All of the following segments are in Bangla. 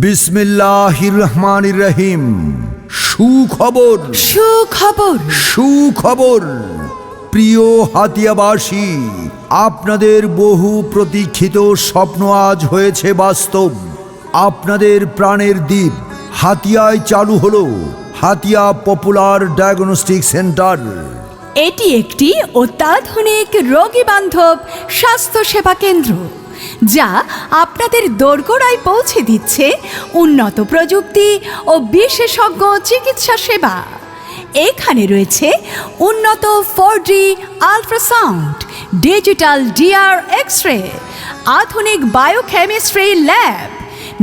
বিসমিল্লাহির রহমানির রহিম সুখবর। সুখবর। সুখবর। প্রিয় হাতিয়াবাসী আপনাদের বহু প্রতীক্ষিত স্বপ্ন আজ হয়েছে বাস্তব। আপনাদের প্রাণের দ্বীপ হাতিয়ায় চালু হলো হাতিয়া পপুলার ডায়াগনস্টিক সেন্টার। এটি একটি অত্যাধুনিক রোগী বান্ধব স্বাস্থ্যসেবা কেন্দ্র। যা আপনাদের দোরগোড়ায় পৌঁছে দিচ্ছে উন্নত প্রযুক্তি ও বিশেষজ্ঞ চিকিৎসা সেবা। এখানে রয়েছে উন্নত four D ultrasound, digital DR X ray আধুনিক বায়োকেমিস্ট্রি ল্যাব,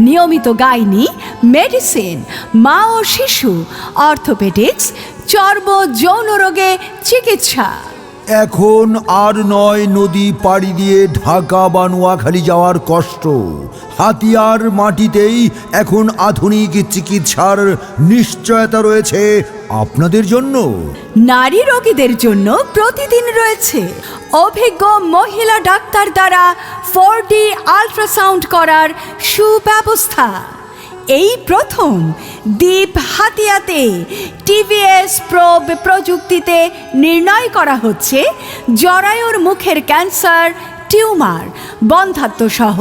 নিয়মিত গাইনি, মেডিসিন, মা ও শিশু, অর্থোপেডিক্স চর্ম যৌন রোগে চিকিৎসা। এখন আর নয় নদী পাড়ি দিয়ে ঢাকা বা নোয়াখালী যাওয়ার কষ্ট। হাতিয়ার মাটিতেই এখন আধুনিক চিকিৎসার নিশ্চয়তা রয়েছে আপনাদের জন্য। নারী রোগীদের জন্য প্রতিদিন রয়েছে অভিজ্ঞ মহিলা ডাক্তার দ্বারা ফোর ডি আলট্রাসাউন্ড করার সুব্যবস্থা। এই প্রথম দ্বীপ হাতিয়াতে টিভিএস প্রোব প্রযুক্তিতে নির্ণয় করা হচ্ছে জরায়ুর মুখের ক্যান্সার, টিউমার বন্ধাত্ম সহ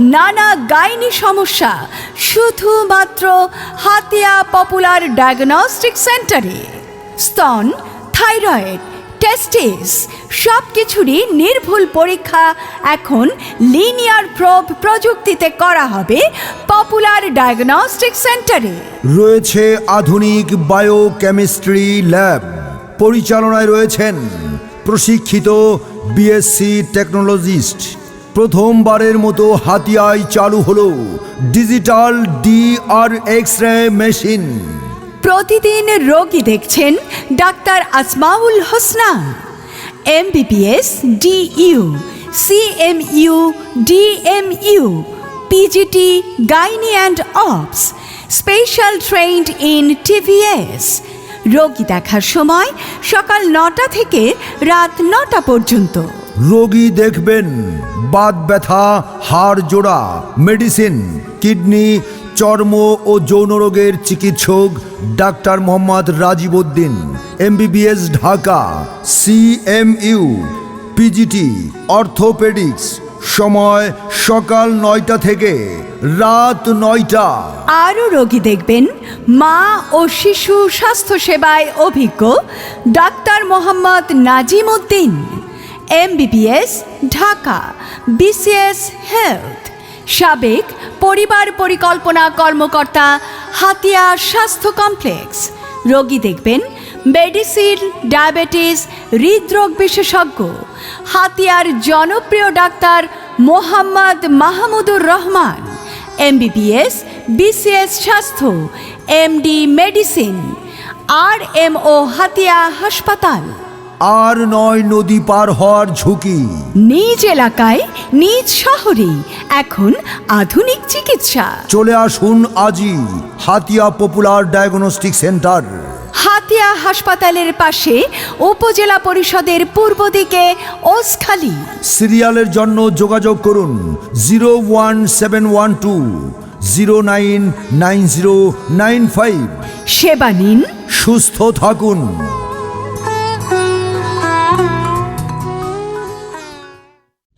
নানা গাইনি সমস্যা শুধুমাত্র হাতিয়া পপুলার ডায়াগনস্টিক সেন্টারে। স্তন, থাইরয়েড, টেস্টিস সব কিছুরই নির্ভুল পরীক্ষা এখন লিনিয়ার প্রোব প্রযুক্তিতে করা হবে পপুলার ডায়াগনস্টিক সেন্টারে রয়েছে আধুনিক বায়োকেমিস্ট্রি ল্যাব পরিচালনায় রয়েছেন প্রশিক্ষিত বিএসসি টেকনোলজিস্ট প্রথমবারের মতো হাতিয়ায় চালু হলো digital DR X ray machine প্রতিদিন রোগী দেখছেন doctor Asmaul Husna. MBBS DU CMU DMU PGT gynae and obs special trained in TVS রোগী দেখার সময় সকাল নটা থেকে রাত নটা পর্যন্ত। রোগী দেখবেন, বাত ব্যথা, হাড় জোড়া, মেডিসিন, কিডনি, চর্ম ও যৌন রোগের চিকিৎসক doctor Mohammad Rajib Uddin MBBS Dhaka CMU PGT orthopaedics সময় সকাল নয়টা থেকে রাত নয়টা। আরও রোগী দেখবেন, মা ও শিশু স্বাস্থ্য সেবায় অভিজ্ঞ doctor Mohammad Nazim Uddin, MBBS, Dhaka, BCS health, সাবেক পরিবার পরিকল্পনা কর্মকর্তা হাতিয়া স্বাস্থ্য কমপ্লেক্স। রোগী দেখবেন মেডিসিন ডায়াবেটিস হৃদরোগ বিশেষজ্ঞ হাতিয়ার জনপ্রিয় doctor Mohammad Mahmudur Rahman MBBS BCS স্বাস্থ্য MD medicine R M O Hatiya হাসপাতাল। আর নয় নদী পার হওয়ার ঝুঁকি। নিজ এলাকায় নিজ শহরে এখন আধুনিক চিকিৎসা। চলে আসুন আজই Hatiya popular diagnostic centre. Hatiya হাসপাতালের পাশে উপজেলা পরিষদের পূর্ব দিকে ওসখালি। সিরিয়ালের জন্য যোগাযোগ করুন zero one seven one two zero nine nine zero nine five. সেবা নিন। সুস্থ থাকুন।